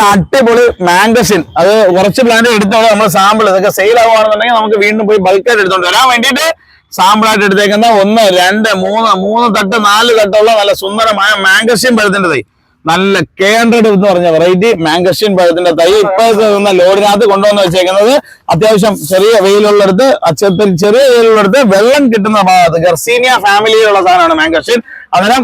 അടിപൊളി മാംഗസിൻ. അത് കുറച്ച് പ്ലാന്റ് എടുത്തോളൂ നമ്മൾ സാമ്പിൾ ഇതൊക്കെ സെയിൽ ആവുകയാണെന്നുണ്ടെങ്കിൽ നമുക്ക് വീണ്ടും പോയി ബൾക്കായിട്ട് എടുത്തോണ്ട് വരാൻ വേണ്ടിയിട്ട് സാമ്പിൾ ആയിട്ട് എടുത്തേക്കുന്ന ഒന്ന് രണ്ട് മൂന്ന് മൂന്ന് തട്ട് നാല് തട്ടുള്ള നല്ല സുന്ദരമായ മാംഗസിൻ പഴത്തിന്റെ തൈ. നല്ല കെ ഹൺഡ്രഡ് എന്ന് പറഞ്ഞ വെറൈറ്റി മാംഗസിൻ പഴത്തിന്റെ തൈ. ഇപ്പോഴത്തെ ലോഡിനകത്ത് കൊണ്ടുവന്ന് വെച്ചേക്കുന്നത് അത്യാവശ്യം ചെറിയ വെയിലുള്ളിടത്ത് ചെറിയ വെയിലുള്ളിടത്ത് വെള്ളം കിട്ടുന്ന ഭാഗത്ത് ഗർസീനിയ ഫാമിലിയിലുള്ള സാധനമാണ് മാംഗസിൻ. അന്നേരം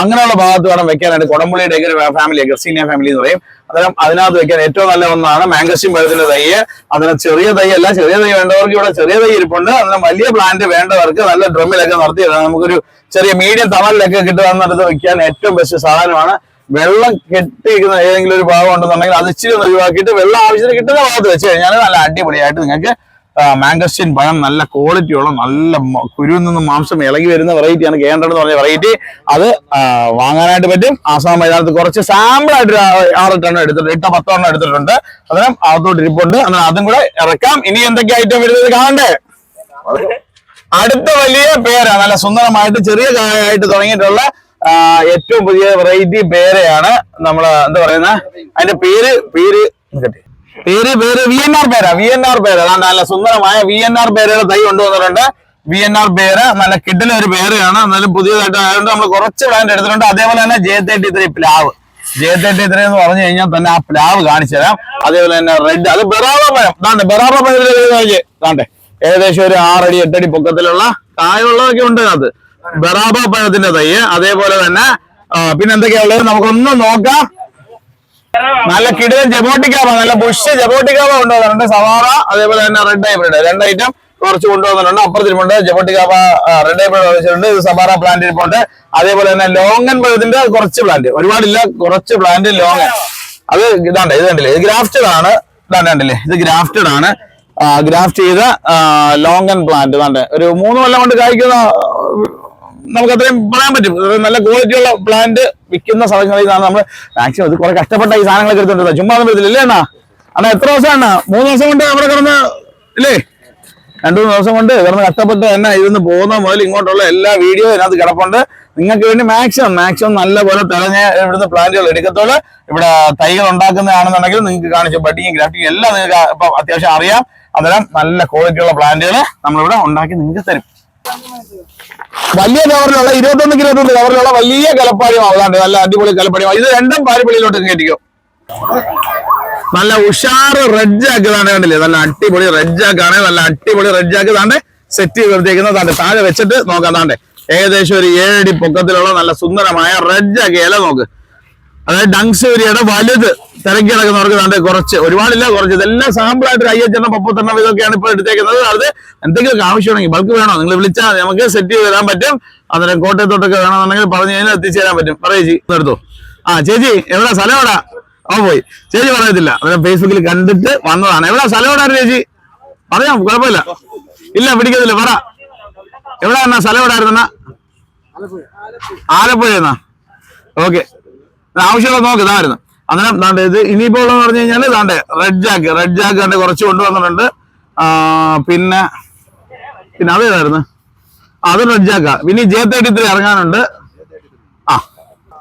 അങ്ങനെയുള്ള ഭാഗത്ത് വേണം വെക്കാനായിട്ട് കൊടമ്പുള്ളിയുടെ ഒക്കെ ഫാമിലി ക്രിസ്റ്റീനിയ ഫാമിലി എന്ന് പറയും. അന്നേരം അതിനകത്ത് വെക്കാൻ ഏറ്റവും നല്ല ഒന്നാണ് മാംഗസിൻ പഴത്തിന്റെ തൈ അന്നേരം ചെറിയ തൈ അല്ല ചെറിയ തൈ വേണ്ടവർക്ക് ഇവിടെ ചെറിയ തൈ ഇരിപ്പുണ്ട്. അന്നേരം വലിയ പ്ലാന്റ് വേണ്ടവർക്ക് നല്ല ഡ്രമ്മിലൊക്കെ നടത്തി നമുക്കൊരു ചെറിയ മീഡിയം തണലിലൊക്കെ കിട്ടുക വെക്കാൻ ഏറ്റവും ബെസ്റ്റ് സാധനമാണ്. വെള്ളം കെട്ടിയിരിക്കുന്ന ഏതെങ്കിലും ഒരു ഭാഗം ഉണ്ടെന്നുണ്ടെങ്കിൽ അത് ഇച്ചിരി ഒഴിവാക്കിയിട്ട് വെള്ളം ആവശ്യത്തിന് കിട്ടുന്ന ഭാഗത്ത് വെച്ച് കഴിഞ്ഞാൽ നല്ല അടിപൊളിയായിട്ട് നിങ്ങൾക്ക് മാംഗസ്റ്റിൻ പഴം നല്ല ക്വാളിറ്റിയുള്ള നല്ല കുരുവിൽ നിന്ന് മാംസം ഇളകി വരുന്ന വെറൈറ്റിയാണ് കേന്ദ്രം എന്ന് പറഞ്ഞ വെറൈറ്റി അത് വാങ്ങാനായിട്ട് പറ്റും. ആസാം മൈതാനത്ത് കുറച്ച് ആ- ആറെട്ടെണ്ണം എടുത്തിട്ടുണ്ട്. എട്ടോ പത്തോ എണ്ണം എടുത്തിട്ടുണ്ട്. അന്നേരം അകത്തോട്ട് ഇരിപ്പുണ്ട്. അന്നേരം അതും കൂടെ ഇറക്കാം. ഇനി എന്തൊക്കെ ഐറ്റം വരുന്നത് കാണണ്ടേ? അടുത്ത വലിയ പേരാണ്. നല്ല സുന്ദരമായിട്ട് ചെറിയ കായായിട്ട് തുടങ്ങിയിട്ടുള്ള ഏറ്റവും പുതിയ വെറൈറ്റി പേരയാണ് നമ്മൾ എന്താ പറയുന്ന? അതിന്റെ പേര് പേര് നിൽക്കട്ടെ. പേര് പേര് വി എൻ ആർ പേര വി എൻ ആർ പേര. നല്ല സുന്ദരമായ വി എൻ ആർ പേരയുടെ തൈ കൊണ്ടുവന്നിട്ടുണ്ട്. വി എൻ ആർ പേര് നല്ല കിഡിലെ ഒരു പേരയാണ് എന്നാലും പുതിയതായിട്ട് ആയതുകൊണ്ട് നമ്മൾ കുറച്ച് പ്ലാന്റ് എടുത്തിട്ടുണ്ട്. അതേപോലെ തന്നെ ജെ തേർട്ടി ത്രീ പ്ലാവ്. ജെ തേർട്ടി ത്രീ എന്ന് പറഞ്ഞു കഴിഞ്ഞാൽ തന്നെ ആ പ്ലാവ് കാണിച്ചു തരാം. അതേപോലെ തന്നെ റെഡ് അത് ബെറാബ പഴം. ദാണ്ടെ ബെറാബ പഴം ദാണ്ടെ ഏകദേശം ഒരു ആറടി എട്ടടി പൊക്കത്തിലുള്ള കായുള്ളതൊക്കെ ഉണ്ട് അത് ബെറാബ പഴത്തിന്റെ തൈ. അതേപോലെ തന്നെ പിന്നെ എന്തൊക്കെയാ ഉള്ളത്? നമുക്കൊന്ന് നോക്കാം. നല്ല കിടിലൻ ജബോട്ടിക്കാവ നല്ല ബുഷ് ജബോട്ടിക്കാവ കൊണ്ടുവന്നിട്ടുണ്ട്. സവാറ അതേപോലെ തന്നെ റെഡ് ഹൈബ്രിഡ് രണ്ട് ഐറ്റം കുറച്ച് കൊണ്ടുവന്നിട്ടുണ്ട്. അപ്പുറത്തിരിപ്പുണ്ട്. ജബോട്ടിക്കാവ റെഡ് ഹൈബ്രിഡ് വെച്ചിട്ടുണ്ട്. ഇത് സവാറ പ്ലാന്റ് ഇരിപ്പുണ്ട്. അതേപോലെ തന്നെ ലോങ്ങൻ പഴത്തിന്റെ കുറച്ച് പ്ലാന്റ് ഒരുപാടില്ല കുറച്ച് പ്ലാന്റ് ലോങ്ങൻ. അത് ഇതാണ്ട് ഇത് കണ്ടില്ലേ? ഇത് ഗ്രാഫ്റ്റഡ് ആണ്. ഇതാണ്ട് കണ്ടില്ലേ? ഇത് ഗ്രാഫ്റ്റഡ് ആണ്. ഗ്രാഫ്റ്റ് ചെയ്ത ലോങ്ങൻ പ്ലാന്റ് ഇതാണ്ട്. ഒരു മൂന്ന് കൊല്ലം കൊണ്ട് കായ്ക്കുന്ന നമുക്ക് അത്രയും പറയാൻ പറ്റും. നല്ല ക്വാളിറ്റി ഉള്ള പ്ലാന്റ് വിൽക്കുന്ന സ്ഥലങ്ങളിൽ നിന്നാണ് നമ്മൾ മാക്സിമം ഇത് കുറെ കഷ്ടപ്പെട്ട ഈ സാധനങ്ങളൊക്കെ എടുത്തോണ്ട് ചുമ്മാ ഒന്നും ഇല്ലേ അണ്ണാ? അണ്ണാ എത്ര ദിവസം അണ്ണാ മൂന്ന് ദിവസം കൊണ്ട് അവിടെ കിടന്ന് ഇല്ലേ? രണ്ടു മൂന്ന് ദിവസം കൊണ്ട് കിടന്ന് കഷ്ടപ്പെട്ട് തന്നെ ഇരുന്ന് പോകുന്ന മുതൽ ഇങ്ങോട്ടുള്ള എല്ലാ വീഡിയോ ഇതിനകത്ത് കിടപ്പുണ്ട്. നിങ്ങൾക്ക് വേണ്ടി മാക്സിമം മാക്സിമം നല്ല പോലെ തെളിഞ്ഞ ഇവിടുന്ന് പ്ലാന്റുകൾ എടുക്കത്തോളൂ. ഇവിടെ തൈകൾ ഉണ്ടാക്കുന്നതാണെന്നുണ്ടെങ്കിൽ നിങ്ങൾക്ക് കാണിച്ച. ബഡിങ് ഗ്രാഫ്റ്റിംഗ് എല്ലാം നിങ്ങൾക്ക് ഇപ്പൊ അത്യാവശ്യം അറിയാം. അന്നേരം നല്ല ക്വാളിറ്റിയുള്ള പ്ലാന്റുകൾ നമ്മളിവിടെ ഉണ്ടാക്കി നിങ്ങൾക്ക് തരും. വലിയ കവറിലുള്ള ഇരുപത്തൊന്ന് കിലോമീറ്റർ കവറിലുള്ള വലിയ കലപ്പാടി മാവുണ്ട് നല്ല അടിപൊളി കലപ്പാടി ഇത് രണ്ടും പാരിപ്പള്ളിയിലോട്ട് കയറ്റിക്കും നല്ല ഉഷാറ് റെഡ് ജാക്ക് താണ്ട് കണ്ടില്ലേ? നല്ല അടിപൊളി റെഡ് ജാക്ക് നല്ല അടിപൊളി റെഡ് ജാക്ക് താണ്ട്. സെറ്റ് ചെയ്ത് നിർത്തിയേക്കുന്നത് താണ്ട്. താഴെ വെച്ചിട്ട് നോക്കാം താണ്ട്. ഏകദേശം ഒരു ഏഴടി പൊക്കത്തിലുള്ള നല്ല സുന്ദരമായ റെഡ് ജാക്ക് ഇല നോക്ക്. അതായത് ഡങ്സൂരിയുടെ വലുത് തിരക്കി കിടക്കുന്നവർക്ക് നല്ല കുറച്ച് ഒരുപാടില്ല കുറച്ച് ഇതെല്ലാം ഒരു അയ്യച്ചെണ്ണം പപ്പത്തെണ്ണം ഇതൊക്കെയാണ് ഇപ്പോൾ എടുത്തേക്കുന്നത്. അത് എന്തെങ്കിലും ആവശ്യമാണെങ്കിൽ ബൾക്ക് വേണോ? നിങ്ങൾ വിളിച്ചാൽ. നമുക്ക് സെറ്റ് ചെയ്ത് തരാൻ പറ്റും. അന്നേരം കോട്ടയത്തോട്ടൊക്കെ വേണമെന്നുണ്ടെങ്കിൽ പറഞ്ഞു കഴിഞ്ഞാൽ എത്തിച്ചു തരാൻ പറ്റും. പറയേ ചേച്ചി എടുത്തോ ആ ചേച്ചി എവിടെ? സ്ഥലം എവിടാ? ഓ പോയി. ചേച്ചി പറയത്തില്ല. അന്നേരം ഫേസ്ബുക്കിൽ കണ്ടിട്ട് വന്നതാണ്. എവിടെ? സ്ഥലം എവിടാ ചേച്ചി? പറയാം കുഴപ്പമില്ല. ഇല്ല പിടിക്കത്തില്ല. പറ. എവിടെ എന്നാ സ്ഥലം എവിടെ എവിടായിരുന്ന ആലപ്പുഴ. എന്നാ ഓക്കെ. ആവശ്യമുള്ള നോക്ക് ഇതായിരുന്നു. അന്നേരം ദാണ്ട് ഇത് ഇനിയിപ്പോ ഉള്ളതെന്ന് പറഞ്ഞു കഴിഞ്ഞാൽ ദാണ്ട് റെഡ് ജാക്ക് റെഡ് ജാക്ക് കണ്ട് കുറച്ച് കൊണ്ടുവന്നിട്ടുണ്ട്. പിന്നെ പിന്നെ അതേതായിരുന്നു അത് റെഡ് ജാക്കാ പിന്നെ ജെ തേർട്ടി ത്രീ ഇറങ്ങാനുണ്ട്. ആ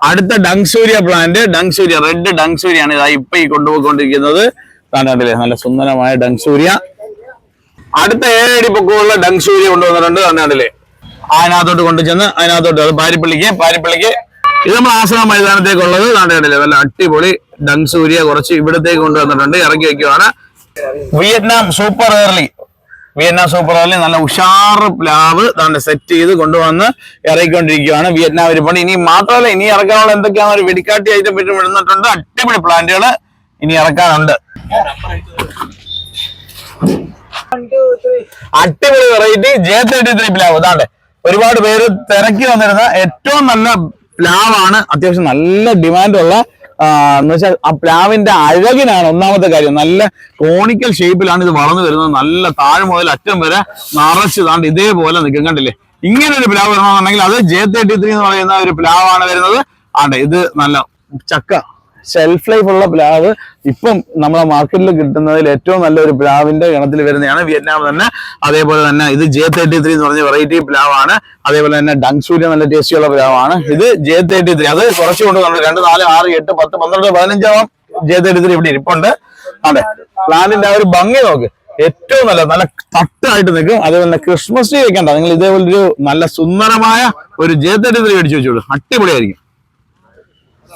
അടുത്ത ഡങ്സൂര്യ പ്ലാന്റ് ഡങ്സൂര്യ റെഡ് ഡങ്സൂര്യാണ് ഇതാ ഇപ്പൊ ഈ കൊണ്ടുപോയിക്കൊണ്ടിരിക്കുന്നത്. താണ്ടാണ്ടില്ലേ നല്ല സുന്ദരമായ ഡങ്സൂര്യ അടുത്ത ഏഴടി പൊക്കമുള്ള ഡങ്സൂര്യ കൊണ്ടുവന്നിട്ടുണ്ട് ദാണ്ട് കണ്ടില്ലേ? അതിനകത്തോട്ട് കൊണ്ടുചെന്ന് അതിനകത്തോട്ട് അത് പാരിപ്പള്ളിക്ക് പാരിപ്പള്ളിക്ക് ഇത് നമ്മൾ ആശ്രമ മൈതാനത്തേക്കുള്ളത്. ദാണ്ട് കണ്ടില്ലേ നല്ല അടിപൊളി ഡൻസൂരിയ കുറച്ച് ഇവിടത്തേക്ക് കൊണ്ടുവന്നിട്ടുണ്ട്. ഇറക്കി വെക്കുവാണ് Vietnam super early. Vietnam super early നല്ല ഉഷാർ പ്ലാവ് താണ്ട് സെറ്റ് ചെയ്ത് കൊണ്ടുവന്ന് ഇറക്കിക്കൊണ്ടിരിക്കുകയാണ് വിയറ്റ്നാം ഇരിപ്പുണ്ട് ഇനി മാത്രമല്ല ഇനി ഇറക്കാനുള്ള എന്തൊക്കെയാണ് ഒരു വെടിക്കാട്ടി ഐറ്റം പറ്റി വിടുന്നിട്ടുണ്ട് അടിപൊളി പ്ലാന്റുകൾ ഇനി ഇറക്കാനുണ്ട്. അടിപൊളി വെറൈറ്റി ജെ തേർട്ടി ത്രീ പ്ലാവ്. ഇതാണ്ട് ഒരുപാട് പേര് തിരക്കി വന്നിരുന്ന ഏറ്റവും നല്ല പ്ലാവാണ് അത്യാവശ്യം നല്ല ഡിമാൻഡുള്ള എന്ന് വെച്ചാൽ ആ പ്ലാവിന്റെ അഴകിനാണ് ഒന്നാമത്തെ കാര്യം. നല്ല കോണിക്കൽ ഷേപ്പിലാണ് ഇത് വളർന്നു വരുന്നത്. നല്ല താഴെ മുതൽ അറ്റം വരെ നിറച്ച് താണ്ട് ഇതേപോലെ നിൽക്കും. കണ്ടില്ലേ? ഇങ്ങനെ ഒരു പ്ലാവ് വരണമെന്നുണ്ടെങ്കിൽ അത് ജെ തേർട്ടി ത്രീ എന്ന് പറയുന്ന ഒരു പ്ലാവാണ് വരുന്നത്. ആണ്ടെ ഇത് നല്ല ചക്ക. ഷെൽഫ് ലൈഫ് ഉള്ള പ്ലാവ് ഇപ്പം നമ്മളെ മാർക്കറ്റിൽ കിട്ടുന്നതിൽ ഏറ്റവും നല്ലൊരു പ്ലാവിന്റെ ഗണത്തിൽ വരുന്നതാണ് വിയറ്റ്നാം തന്നെ. അതേപോലെ തന്നെ ഇത് ജെ തേർട്ടി ത്രീ എന്ന് പറഞ്ഞ വെറൈറ്റി പ്ലാവാണ്. അതേപോലെ തന്നെ ഡങ്സൂര്യ നല്ല ടേസ്റ്റിയുള്ള പ്ലാവാണ്. ഇത് ജെ തേർട്ടി ത്രീ അത് കുറച്ചുകൊണ്ട് നമ്മൾ രണ്ട് നാല് ആറ് എട്ട് പത്ത് പന്ത്രണ്ട് പതിനഞ്ചാവാം ത്രീ ഇവിടെ ഇരിപ്പുണ്ട്. അതെ. പ്ലാനിന്റെ ആ ഒരു ഭംഗി നോക്ക്. ഏറ്റവും നല്ല നല്ല തട്ടായിട്ട് നിൽക്കും. അതേപോലെ തന്നെ ക്രിസ്മസ് ട്രീ വെക്കണ്ട. നിങ്ങൾ ഇതേപോലെ ഒരു നല്ല സുന്ദരമായ ഒരു ജെ തേർട്ടി ത്രീ അടിച്ചു വെച്ചോളൂ. അടിപൊളിയായിരിക്കും.